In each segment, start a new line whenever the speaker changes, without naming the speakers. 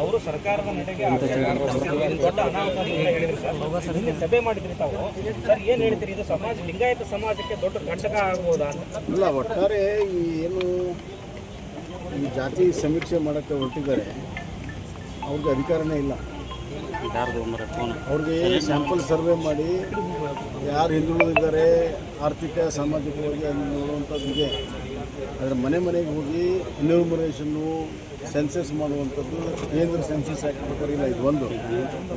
ಅವರು ಸರ್ಕಾರದ ನಡೆಗೆ ಇದು ದೊಡ್ಡ ಅನಾಹುತ ಅಂತ ಹೇಳಿದ್ರು ಸರ್. ನಿನ್ನೆ ಸಭೆ ಮಾಡಿದ್ರಿ ತಾವು. ಸರ್ ಏನ್ ಹೇಳ್ತೀರಿ? ಇದು ಸಮಾಜ ಲಿಂಗಾಯತ ಸಮಾಜಕ್ಕೆ ದೊಡ್ಡ ಕಂಟಕ ಆಗ್ಬೋದಾ ಅಂತ.
ಇಲ್ಲ ಒಟ್ಟಾರೆ ಈ ಏನು ಈ ಜಾತಿ ಸಮೀಕ್ಷೆ ಮಾಡೋಕ್ಕೆ ಹೊರಟಿದ್ದಾರೆ. ಅವ್ರಿಗೆ ಅಧಿಕಾರನೇ ಇಲ್ಲ. ಅವ್ರಿಗೆ ಸ್ಯಾಂಪಲ್ ಸರ್ವೆ ಮಾಡಿ ಯಾರು ಹಿಂದುಳಿದಿದ್ದಾರೆ ಆರ್ಥಿಕ ಸಾಮಾಜಿಕವಾಗಿ ಅಲ್ಲಿ ನೋಡುವಂಥದ್ದು ಇದೆ ಆದರೆ ಮನೆ ಮನೆಗೆ ಹೋಗಿ ಇನ್ಯೂಮರೇಷನ್ನು ಸೆನ್ಸಸ್ ಮಾಡುವಂಥದ್ದು ಕೇಂದ್ರ ಸೆನ್ಸಸ್ ಇಲ್ಲ ಇದು ಒಂದು.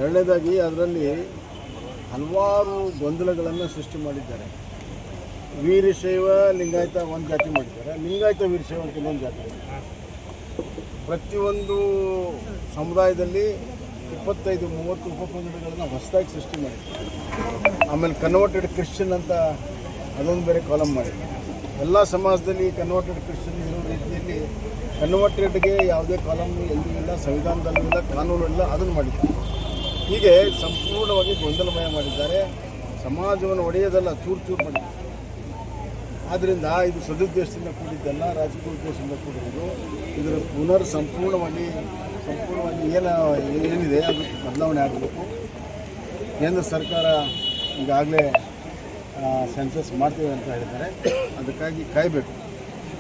ಎರಡನೇದಾಗಿ ಅದರಲ್ಲಿ ಹಲವಾರು ಗೊಂದಲಗಳನ್ನು ಸೃಷ್ಟಿ ಮಾಡಿದ್ದಾರೆ. ವೀರಶೈವ, ಲಿಂಗಾಯತ ಒಂದು ಜಾತಿ ಮಾಡಿದ್ದಾರೆ. ಲಿಂಗಾಯತ, ವೀರಶೈವ ಅಂತ ಇನ್ನೊಂದು ಜಾತಿ. ಪ್ರತಿಯೊಂದು ಸಮುದಾಯದಲ್ಲಿ ಇಪ್ಪತ್ತೈದು, ಮೂವತ್ತು ಉಪಪಂಗಡಗಳನ್ನು ಹೊಸದಾಗಿ ಸೃಷ್ಟಿ ಮಾಡಿದ್ದಾರೆ. ಆಮೇಲೆ ಕನ್ವರ್ಟೆಡ್ ಕ್ರಿಶ್ಚಿಯನ್ ಅಂತ ಅದೊಂದು ಬೇರೆ ಕಾಲಮ್ ಮಾಡಿದ್ದಾರೆ. ಎಲ್ಲ ಸಮಾಜದಲ್ಲಿ ಕನ್ವರ್ಟೆಡ್ ಕ್ರಿಶ್ಚಿಯನ್ ಇರೋ ರೀತಿಯಲ್ಲಿ ಕನ್ವರ್ಟೆಡ್ಗೆ ಯಾವುದೇ ಕಾಲಮ್ ಎಲ್ಲೂ ಇಲ್ಲ, ಸಂವಿಧಾನದಲ್ಲೂ ಇಲ್ಲ ಕಾನೂನು ಇಲ್ಲ, ಅದನ್ನು ಮಾಡಿದ್ದಾರೆ. ಹೀಗೆ ಸಂಪೂರ್ಣವಾಗಿ ಗೊಂದಲಮಯ ಮಾಡಿದ್ದಾರೆ. ಸಮಾಜವನ್ನು ಒಡೆಯೋದಲ್ಲ, ಚೂರು ಚೂರು ಮಾಡಿದ್ದಾರೆ. ಆದ್ದರಿಂದ ಇದು ಸದುದ್ದೇಶದಿಂದ ಕೂಡಿದ್ದಲ್ಲ, ರಾಜಕೀಯ ಉದ್ದೇಶದಿಂದ ಕೂಡಿರೋದು. ಇದರ ಪುನರ್ ಸಂಪೂರ್ಣವಾಗಿ ಸಂಪೂರ್ಣವಾಗಿ ಏನು, ಏನಿದೆ, ಅದು ಬದಲಾವಣೆ ಆಗಬೇಕು. ಕೇಂದ್ರ ಸರ್ಕಾರ ಈಗಾಗಲೇ ಸೆನ್ಸಸ್ ಮಾಡ್ತೀವಿ ಅಂತ ಹೇಳಿದ್ದಾರೆ. ಅದಕ್ಕಾಗಿ ಕಾಯಬೇಕು.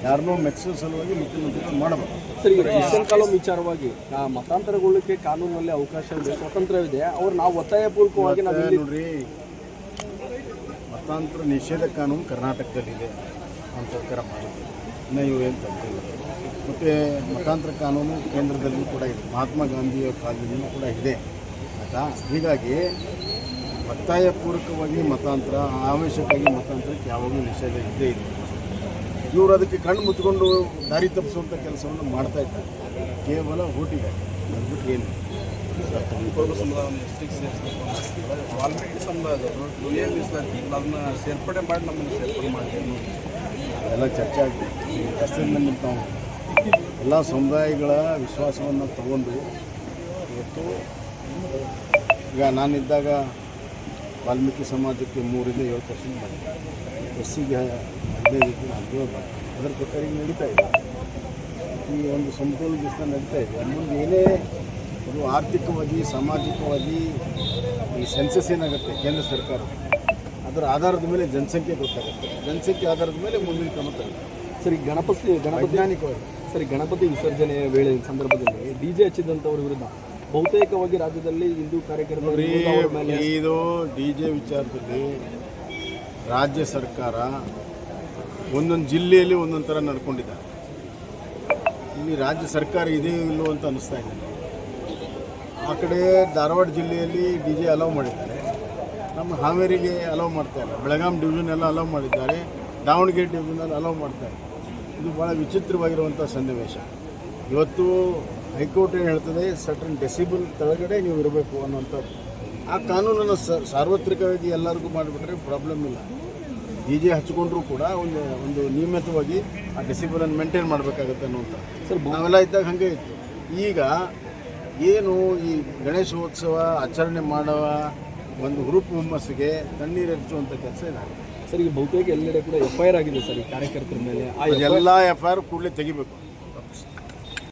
ಯಾರನ್ನೂ ಮೆಚ್ಚೋ ಸಲುವಾಗಿ ಮುಖ್ಯಮಂತ್ರಿಗಳು ಮಾಡಬೇಕು.
ಸರ್ ಈಗ ಕಾಲಂ ವಿಚಾರವಾಗಿ ಮತಾಂತರಗೊಳ್ಳಕ್ಕೆ ಕಾನೂನಲ್ಲಿ ಅವಕಾಶ ಇದೆ ಸ್ವಾತಂತ್ರ್ಯವಿದೆ. ಅವ್ರು ನಾವು ಒತ್ತಾಯಪೂರ್ವಕವಾಗಿ ನಾವು
ನೋಡ್ರಿ ಮತಾಂತರ ನಿಷೇಧ ಕಾನೂನು ಕರ್ನಾಟಕದಲ್ಲಿದೆ ನಮ್ಮ ಸರ್ಕಾರ ಮಾಡಿದೆ. ಇನ್ನು ಇವು ಏನು ತಪ್ಪಿಲ್ಲ. ಮತ್ತು ಮತಾಂತರ ಕಾನೂನು ಕೇಂದ್ರದಲ್ಲೂ ಕೂಡ ಇದೆ. ಮಹಾತ್ಮ ಗಾಂಧಿಯ ಕಾಲದಲ್ಲೂ ಕೂಡ ಇದೆ. ಆಯಿತಾ? ಹೀಗಾಗಿ ಒತ್ತಾಯಪೂರ್ವಕವಾಗಿ ಮತಾಂತರ ಆವೇಶಕ್ಕಾಗಿ ಮತಾಂತರಕ್ಕೆ ಯಾವಾಗಲೂ ನಿಷೇಧ ಇದ್ದೇ ಇದೆ ಇವರು ಅದಕ್ಕೆ ಕಣ್ಣು ಮುಚ್ಕೊಂಡು ದಾರಿ ತಪ್ಪಿಸುವಂಥ ಕೆಲಸವನ್ನು ಮಾಡ್ತಾ ಇದ್ದಾರೆ. ಕೇವಲ ಓಟಿಗೆ ಅದ್ಬಿಟ್ಟು ಏನು
ವಾಲ್ಮೀಕಿ ಸಮುದಾಯದವರು ದುನಿಯಾ ಮೀಸಲಾತಿ ಅದನ್ನ ಸೇರ್ಪಡೆ ಮಾಡಿ ನಮ್ಮನ್ನು ಸೇರ್ಪಡೆ ಮಾಡಿ.
ಅದೆಲ್ಲ ಚರ್ಚೆ ಆಗಿದೆ. ನಿಮ್ಮ ತಾವು ನಾವು ಎಲ್ಲ ಸಮುದಾಯಗಳ ವಿಶ್ವಾಸವನ್ನು ತಗೊಂಡು ಇವತ್ತು ಈಗ ನಾನಿದ್ದಾಗ ವಾಲ್ಮೀಕಿ ಸಮಾಜಕ್ಕೆ ಮೂರಿಂದ ಏಳು ಪರ್ಸೆಂಟ್ ಬಂದಿದೆ. ಎಸ್ ಸಿಗೆ ಹದಿನೈದಕ್ಕೆ ಹದಿನೇಳು ಬಂದಿದೆ. ಅದರ ಪ್ರಕಾರ ಈಗ ನಡೀತಾ ಇದೆ. ಈ ಒಂದು ಸಂಪೂರ್ಣ ದಿವಸ ನಡೀತಾ ಇದೆ. ಮುಂದೆ ಏನೇ ಇದು ಆರ್ಥಿಕವಾಗಿ ಸಾಮಾಜಿಕವಾಗಿ ಈ ಸೆನ್ಸಸ್ ಏನಾಗುತ್ತೆ ಕೇಂದ್ರ ಸರ್ಕಾರ ಅದರ ಆಧಾರದ ಮೇಲೆ ಜನಸಂಖ್ಯೆ ಗೊತ್ತಾಗುತ್ತೆ. ಜನಸಂಖ್ಯೆ ಆಧಾರದ ಮೇಲೆ ಮುಂದಿನ ಕ್ರಮ ಸರ್
ಸರಿ ಗಣಪತಿ ಗಣಪತಿ ಸರಿ ಗಣಪತಿ ವಿಸರ್ಜನೆಯ ವೇಳೆ ಸಂದರ್ಭದಲ್ಲಿ ಡಿ ಜೆ ಹಚ್ಚಿದಂಥವ್ರ ವಿರುದ್ಧ ಬಹುತೇಕವಾಗಿ ರಾಜ್ಯದಲ್ಲಿ ಹಿಂದೂ ಕಾರ್ಯಕರ್ತರು
ಇದು ಡಿ ಜೆ ವಿಚಾರದಲ್ಲಿ ರಾಜ್ಯ ಸರ್ಕಾರ ಒಂದೊಂದು ಜಿಲ್ಲೆಯಲ್ಲಿ ಒಂದೊಂದು ಥರ ನಡ್ಕೊಂಡಿದ್ದಾರೆ. ಇಲ್ಲಿ ರಾಜ್ಯ ಸರ್ಕಾರ ಇದೇ ಇಲ್ಲೋ ಅಂತ ಅನ್ನಿಸ್ತಾ ಇದೆ. ಆ ಕಡೆ ಧಾರವಾಡ ಜಿಲ್ಲೆಯಲ್ಲಿ ಡಿ ಜೆ ಅಲೌ ಮಾಡಿದ್ದಾರೆ. ನಮ್ಮ ಹಾವೇರಿಗೆ ಅಲೌ ಮಾಡ್ತಾ ಇಲ್ಲ. ಬೆಳಗಾಂ ಡಿವಿಷನ್ ಎಲ್ಲ ಅಲೌ ಮಾಡಿದ್ದಾರೆ. ದಾವಣಗೆರೆ ಡಿವಿಷನಲ್ಲಿ ಅಲೌ ಮಾಡ್ತಾರೆ ಇದು ಭಾಳ ವಿಚಿತ್ರವಾಗಿರುವಂಥ ಸನ್ನಿವೇಶ. ಇವತ್ತು ಹೈಕೋರ್ಟ್ ಏನು ಹೇಳ್ತದೆ ಸರ್ಟನ್ ಡೆಸಿಬಲ್ ಕೆಳಗಡೆ ನೀವು ಇರಬೇಕು ಅನ್ನುವಂಥದ್ದು ಆ ಕಾನೂನನ್ನು ಸ ಸಾರ್ವತ್ರಿಕವಾಗಿ ಎಲ್ಲರಿಗೂ ಮಾಡಿಬಿಟ್ರೆ ಪ್ರಾಬ್ಲಮ್ ಇಲ್ಲ. ಡಿ ಜೆ ಹಚ್ಕೊಂಡ್ರೂ ಕೂಡ ಒಂದು ಒಂದು ನಿಯಮಿತವಾಗಿ ಆ ಡೆಸಿಬಲನ್ನು ಮೇಂಟೈನ್ ಮಾಡಬೇಕಾಗತ್ತೆ ಅನ್ನುವಂಥ
ಸರ್
ನಾವೆಲ್ಲ ಇದ್ದಾಗ ಹಾಗೆ ಇತ್ತು. ಈಗ ಏನು ಈ ಗಣೇಶೋತ್ಸವ ಆಚರಣೆ ಮಾಡುವ ಒಂದು ಹುರುಪು ಹುಮ್ಮಸ್ಸಿಗೆ ತಣ್ಣೀರು ಹೆಚ್ಚುವಂಥ ಕೆಲಸ ಇದಾಗಿದೆ
ಸರ್ ಈಗ ಬಹುತೇಕ ಎಲ್ಲೆಡೆ ಕೂಡ ಎಫ್ ಐ ಆರ್ ಆಗಿದೆ ಸರ್ ಈ ಕಾರ್ಯಕರ್ತರ ಮೇಲೆ.
ಎಲ್ಲ ಎಫ್ ಐ ಆರ್ ಕೂಡಲೇ ತೆಗಿಬೇಕು.